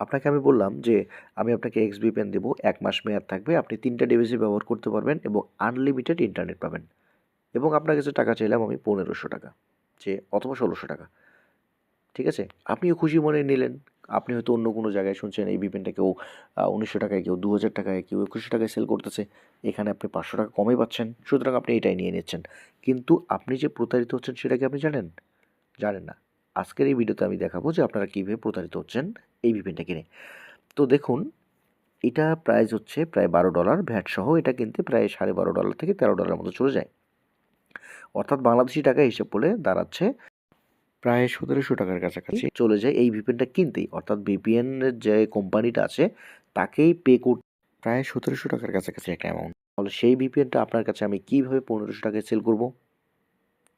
আপনাকে আমি বললাম যে, আমি আপনাকে এক্সভিপিএন দেবো, এক মাস মেয়াদ থাকবে, আপনি তিনটা ডিভাইসে ব্যবহার করতে পারবেন এবং আনলিমিটেড ইন্টারনেট পাবেন। এবং আপনার কাছে টাকা চাইলাম আমি পনেরোশো টাকা, যে অথবা ষোলোশো টাকা। ঠিক আছে? আপনিও খুশি মনে নিলেন। আপনি হয়তো অন্য কোনো জায়গায় শুনছেন এই ভিপিএনটা কেউ উনিশশো টাকায়, কেউ দু হাজার টাকায়, কেউ একুশশো টাকায় সেল করতেছে। এখানে আপনি পাঁচশো টাকা কমে পাচ্ছেন, সুতরাং আপনি এটাই নিয়ে নিচ্ছেন। কিন্তু আপনি যে প্রতারিত হচ্ছেন সেটা কি আপনি জানেন? জানেন না। আজকের এই ভিডিওতে আমি দেখাবো যে আপনারা কীভাবে প্রতারিত হচ্ছেন এই ভিপিএনটা কিনে। তো দেখুন, এটা প্রাইস হচ্ছে প্রায় বারো ডলার ভ্যাট সহ এটা কিনতে প্রায় সাড়ে বারো ডলার থেকে তেরো ডলার মতো চলে যায়। অর্থাৎ বাংলাদেশি টাকা হিসেব করলে দাঁড়াচ্ছে প্রায় সতেরোশো টাকার কাছাকাছি চলে যায় এই ভিপিএনটা কিনতেই। অর্থাৎ ভিপিএন যে কোম্পানিটা আছে, তাকেই পে করতে প্রায় সতেরোশো টাকার কাছাকাছি একটা অ্যামাউন্ট তাহলে সেই ভিপিএনটা আপনার কাছে আমি কীভাবে পনেরোশো টাকায় সেল করব?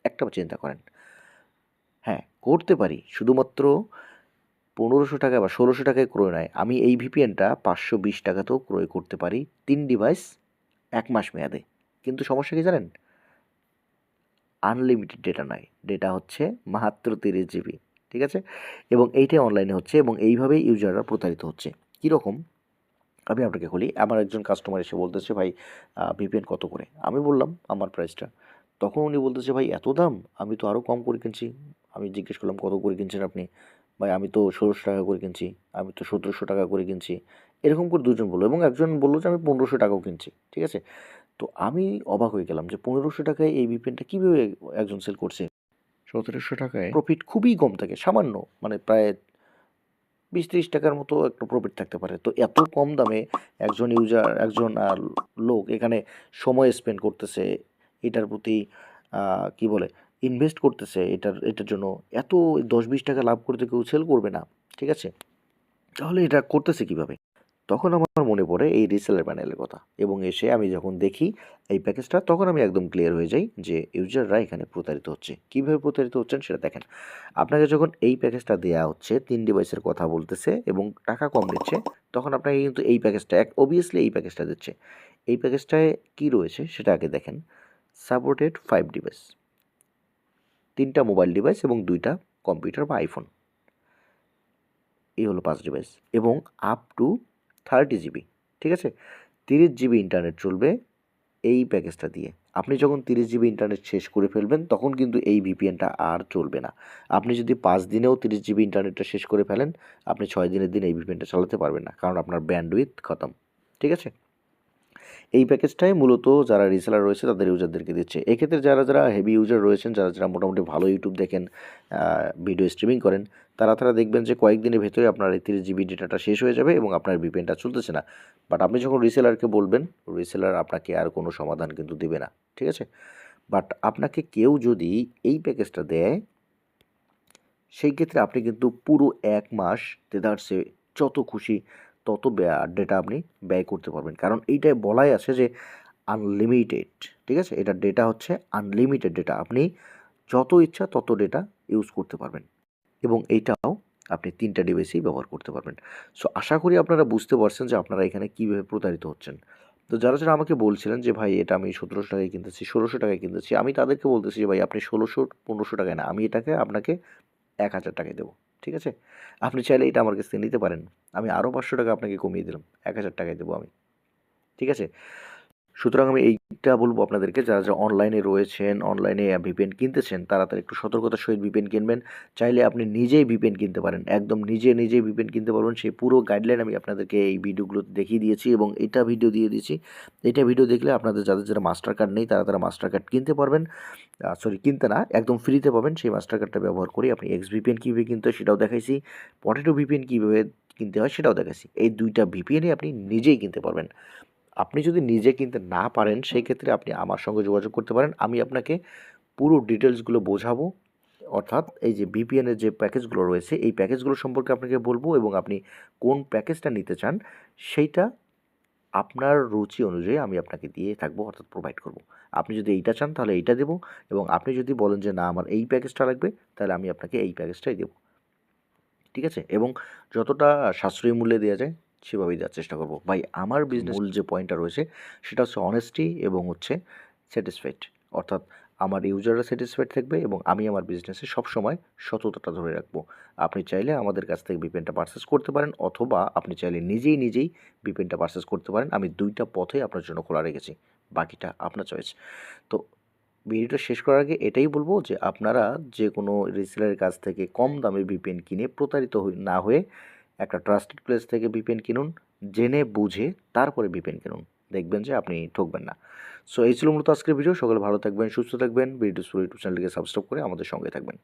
একটা চিন্তা করেন। হ্যাঁ করতে পারি। শুধুমাত্র পনেরোশো টাকা বা ষোলোশো টাকায় ক্রয় নয়, আমি এই ভিপিএনটা পাঁচশো বিশ টাকাতেও ক্রয় করতে পারি তিন ডিভাইস এক মাস মেয়াদে। কিন্তু সমস্যা কি জানেন? আনলিমিটেড ডেটা নয় ডেটা হচ্ছে মাত্র তিরিশ জিবি ঠিক আছে? এবং এইটাই অনলাইনে হচ্ছে এবং এইভাবেই ইউজাররা প্রতারিত হচ্ছে। কীরকম আমি আপনাকে বলি, আমার একজন কাস্টমার এসে বলতেছে, ভাই ভিপিএন কত করে? আমি বললাম, আমার প্রাইসটা তখন উনি বলতেছে, ভাই, এত দাম? আমি তো আরও কম করে কিনছি। আমি জিজ্ঞেস করলাম কত করে কিনছেন আপনি? ভাই আমি তো ষোলোশো টাকা করে কিনছি। আমি তো সতেরোশো টাকা করে কিনছি। এরকম করে দুজন বলল এবং একজন বলল যে আমি পনেরোশো টাকাও কিনছি। ঠিক আছে? তো আমি অবাক হয়ে গেলাম যে পনেরোশো টাকায় এই ভিপিএনটা কীভাবে একজন সেল করছে? সতেরোশো টাকায়? প্রফিট খুবই কম থাকে সামান্য। মানে প্রায় বিশ তিরিশ টাকার মতো একটা প্রফিট থাকতে পারে। তো এত কম দামে একজন ইউজার একজন লোক এখানে সময় স্পেন্ড করতেছে এটার প্রতি কি বলে ইনভেস্ট করতেছে এটার এটার জন্য। এত দশ বিশ টাকা লাভ করতে কেউ সেল করবে না, ঠিক আছে? তাহলে এটা করতেছে কীভাবে? তখন আমার মনে পড়ে এই রিসেলার প্যানেলের কথা এবং এসে আমি যখন দেখি এই প্যাকেজটা তখন আমি একদম ক্লিয়ার হয়ে যাই যে ইউজাররা এখানে প্রতারিত হচ্ছে। কীভাবে প্রতারিত হচ্ছেন সেটা দেখেন। আপনাকে যখন এই প্যাকেজটা দেওয়া হচ্ছে, তিন ডিভাইসের কথা বলতেছে এবং টাকা কম নিচ্ছে তখন আপনাকে কিন্তু এই প্যাকেজটা এক অবভিয়াসলি এই প্যাকেজটা দিচ্ছে। এই প্যাকেজটায় কী রয়েছে সেটা আগে দেখেন। সাপোর্টেড ফাইভ ডিভাইস তিনটা মোবাইল ডিভাইস এবং দুইটা কম্পিউটার বা আইফোন এই হলো পাঁচ ডিভাইস এবং আপ টু থার্টি জিবি ঠিক আছে? তিরিশ জিবি ইন্টারনেট চলবে এই প্যাকেজটা দিয়ে। আপনি যখন তিরিশ জিবি ইন্টারনেট শেষ করে ফেলবেন, তখন কিন্তু এই ভিপিএনটা আর চলবে না। আপনি যদি পাঁচ দিনেও তিরিশ জিবি ইন্টারনেটটা শেষ করে ফেলেন, আপনি ছয় দিনের দিন এই ভিপিএনটা চালাতে পারবেন না, কারণ আপনার ব্যান্ডউইথ খতম, ঠিক আছে? এই প্যাকেজটাই মূলত যারা রিসেলার রয়েছে, তাদের ইউজারদেরকে দিচ্ছে। এক্ষেত্রে যারা যারা হেভি ইউজার রয়েছেন, যারা যারা মোটামুটি ভালো ইউটিউব দেখেন ভিডিও স্ট্রিমিং করেন, তারা তারা দেখবেন যে কয়েকদিনের ভেতরে আপনার এই তিরিশ জিবি ডেটাটা শেষ হয়ে যাবে এবং আপনার ভিপিএনটা চলতেছে না। বাট আপনি যখন রিসেলারকে বলবেন রিসেলার আপনাকে আর কোনো সমাধান কিন্তু দেবে না। ঠিক আছে? বাট আপনাকে কেউ যদি এই প্যাকেজটা দেয়, সেই ক্ষেত্রে আপনি কিন্তু পুরো এক মাস দেদারসে যত খুশি তত ডেটা আপনি ব্যয় করতে পারবেন। কারণ এইটাই বলাই আছে যে আনলিমিটেড ঠিক আছে? এটা ডেটা হচ্ছে আনলিমিটেড ডেটা আপনি যত ইচ্ছা তত ডেটা ইউজ করতে পারবেন। এবং এইটাও আপনি তিনটা ডিভাইসেই ব্যবহার করতে পারবেন। সো আশা করি আপনারা বুঝতে পারছেন যে আপনারা এখানে কীভাবে প্রতারিত হচ্ছেন। তো যারা যারা আমাকে বলছিলেন যে, ভাই, এটা আমি সতেরোশো টাকায় কিনতেছি, ষোলোশো টাকায় কিনতেছি। আমি তাদেরকে বলতেছি যে, ভাই, আপনি ষোলোশো, পনেরোশো টাকায় না, আমি এটাকে আপনাকে এক হাজার টাকায় দেবো। ঠিক আছে? আপনি চাইলে এটা আমার কাছ থেকে নিতে পারেন। আমি আরও পাঁচশো টাকা আপনাকে কমিয়ে দিলাম। এক হাজার টাকায় দেবো আমি। ঠিক আছে? সুতরাং আমি এইটা বলব আপনাদেরকে, যারা যারা অনলাইনে রয়েছেন অনলাইনে ভিপিএন কিনতেছেন, তারা তারা একটু সতর্কতার সহিত ভিপিএন কিনবেন। চাইলে আপনি নিজেই ভিপিএন কিনতে পারেন, একদম নিজে, নিজেই ভিপিএন কিনতে পারবেন। সেই পুরো গাইডলাইন আমি আপনাদেরকে এই ভিডিওগুলোতে দেখিয়ে দিয়েছি এবং এটা ভিডিও দিয়ে দিয়েছি। এটা ভিডিও দেখলে আপনাদের যাদের যারা মাস্টার কার্ড নেই, তারা তারা মাস্টার কার্ড কিনতে পারবেন। সরি কিনতে না, একদম ফ্রিতে পাবেন। সেই মাস্টার কার্ডটা ব্যবহার করে আপনি এক্স ভিপিএন কীভাবে কিনতে হয় সেটাও দেখাইছি। পটেটো ভিপিএন কীভাবে কিনতে হয় সেটাও দেখাইছি। এই দুইটা ভিপিএনই আপনি নিজেই কিনতে পারবেন। আপনি যদি নিজে কিনতে না পারেন, সেই ক্ষেত্রে আপনি আমার সঙ্গে যোগাযোগ করতে পারেন। আমি আপনাকে পুরো ডিটেলসগুলো বোঝাবো। অর্থাৎ এই যে বিপিএনের যে প্যাকেজগুলো রয়েছে, এই প্যাকেজগুলো সম্পর্কে আপনাকে বলব এবং আপনি কোন প্যাকেজটা নিতে চান, সেইটা আপনার রুচি অনুযায়ী আমি আপনাকে দিয়ে থাকব, অর্থাৎ প্রোভাইড করব। আপনি যদি এইটা চান, তাহলে এইটা দেবো এবং আপনি যদি বলেন যে, না, আমার এই প্যাকেজটা লাগবে, তাহলে আমি আপনাকে এই প্যাকেজটাই দেবো। ঠিক আছে? এবং যতটা সাশ্রয়ী মূল্যে দেওয়া যায় সেভাবেই দেওয়ার চেষ্টা করব। ভাই আমার বিজনেস মূল যে পয়েন্টটা রয়েছে সেটা হচ্ছে অনেস্টি এবং হচ্ছে স্যাটিসফাইড অর্থাৎ আমার ইউজাররা স্যাটিসফাইড থাকবে এবং আমি আমার বিজনেসে সবসময় সততাটা ধরে রাখব। আপনি চাইলে আমাদের কাছ থেকে বিপেনটা পারচেস করতে পারেন অথবা আপনি চাইলে নিজেই নিজেই বিপেনটা পারচেস করতে পারেন। আমি দুইটা পথে আপনার জন্য খোলা রেখেছি বাকিটা আপনার চয়েস তো ভিডিওটা শেষ করার আগে এটাই বলব যে আপনারা যে কোনো রিসেলারের কাছ থেকে কম দামে ভিপিএন কিনে প্রতারিত হই- না হয়ে একটা ট্রাস্টেড প্লেস থেকে ভিপিএন কিনুন, জেনে বুঝে তারপরে ভিপিএন কিনুন। দেখবেন যে আপনি ঠকবেন না। সো এই ছিল মূলত আজকের ভিডিও সকলে ভালো থাকবেন, সুস্থ থাকবেন। ভিডিও ইউটিউব চ্যানেলকে সাবস্ক্রাইব করে আমাদের সঙ্গে থাকবেন।